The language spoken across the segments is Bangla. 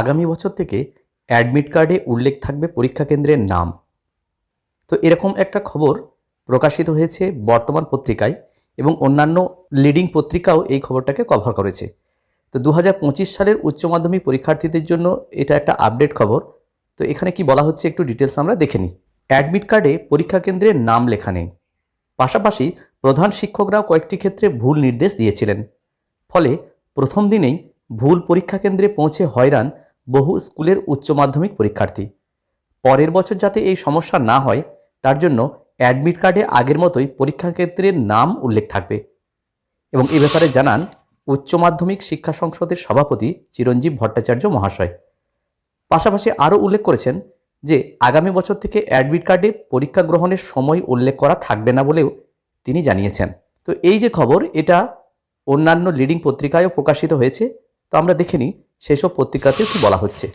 আগামী বছর থেকে অ্যাডমিট কার্ডে উল্লেখ থাকবে পরীক্ষা কেন্দ্রের নাম। তো এরকম একটা খবর প্রকাশিত হয়েছে বর্তমান পত্রিকায় এবং অন্যান্য লিডিং পত্রিকাও এই খবরটাকে কভার করেছে। তো দু হাজার পঁচিশ সালের উচ্চ মাধ্যমিক পরীক্ষার্থীদের জন্য এটা একটা আপডেট খবর। তো এখানে কি বলা হচ্ছে একটু ডিটেলস আমরা দেখে নিই। অ্যাডমিট কার্ডে পরীক্ষা কেন্দ্রের নাম লেখা নেই। পাশাপাশি প্রধান শিক্ষকরাও কয়েকটি ক্ষেত্রে ভুল নির্দেশ দিয়েছিলেন। ফলে প্রথম দিনেই ভুল পরীক্ষা কেন্দ্রে পৌঁছে হয়রান বহু স্কুলের উচ্চ মাধ্যমিক পরীক্ষার্থী। পরের বছর যাতে এই সমস্যা না হয়, তার জন্য অ্যাডমিট কার্ডে আগের মতোই পরীক্ষা কেন্দ্রের নাম উল্লেখ থাকবে। এবং এ ব্যাপারে জানান উচ্চ মাধ্যমিক শিক্ষা সংসদের সভাপতি চিরঞ্জীব ভট্টাচার্য মহাশয়। পাশাপাশি আরও উল্লেখ করেছেন যে, আগামী বছর থেকে অ্যাডমিট কার্ডে পরীক্ষা গ্রহণের সময় উল্লেখ করা থাকবে না বলেও তিনি জানিয়েছেন। তো এই যে খবর, এটা অন্যান্য লিডিং পত্রিকায়ও প্রকাশিত হয়েছে। তো আমরা দেখে নিই সেসব পত্রিকাতেও কি বলা হচ্ছে।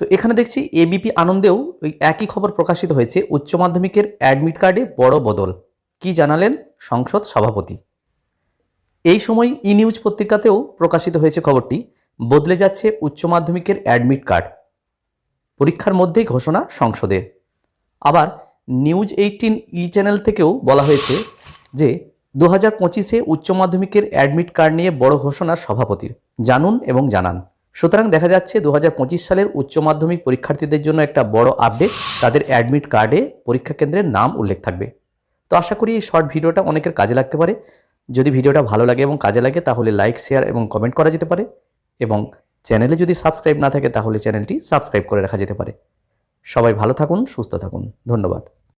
তো এখানে দেখছি এবিপি আনন্দেও ওই একই খবর প্রকাশিত হয়েছে। উচ্চ মাধ্যমিকের অ্যাডমিট কার্ডে বড় বদল। কি জানালেন সংসদ সভাপতি? এই সময় ই নিউজ পত্রিকাতেও প্রকাশিত হয়েছে খবরটি। বদলে যাচ্ছে উচ্চ মাধ্যমিকের অ্যাডমিট কার্ড পরীক্ষার মধ্যেই ঘোষণা সংসদের। আবার নিউজ এইটিন ই চ্যানেল থেকেও বলা হয়েছে যে দু হাজার পঁচিশে উচ্চ মাধ্যমিকের অ্যাডমিট কার্ড নিয়ে বড় ঘোষণা সভাপতির। জানুন এবং জানান। সুতরাং দেখা যাচ্ছে দু হাজার পঁচিশ সালের উচ্চ মাধ্যমিক পরীক্ষার্থীদের জন্য একটা বড় আপডেট তাদের অ্যাডমিট কার্ডে পরীক্ষা কেন্দ্রের নাম উল্লেখ থাকবে। তো আশা করি এই শর্ট ভিডিওটা অনেকের কাজে লাগতে পারে। যদি ভিডিওটা ভালো লাগে এবং কাজে লাগে, তাহলে লাইক শেয়ার এবং কমেন্ট করা যেতে পারে। এবং চ্যানেলে যদি সাবস্ক্রাইব না থাকে, তাহলে চ্যানেলটি সাবস্ক্রাইব করে রাখা যেতে পারে। সবাই ভালো থাকুন, সুস্থ থাকুন। ধন্যবাদ।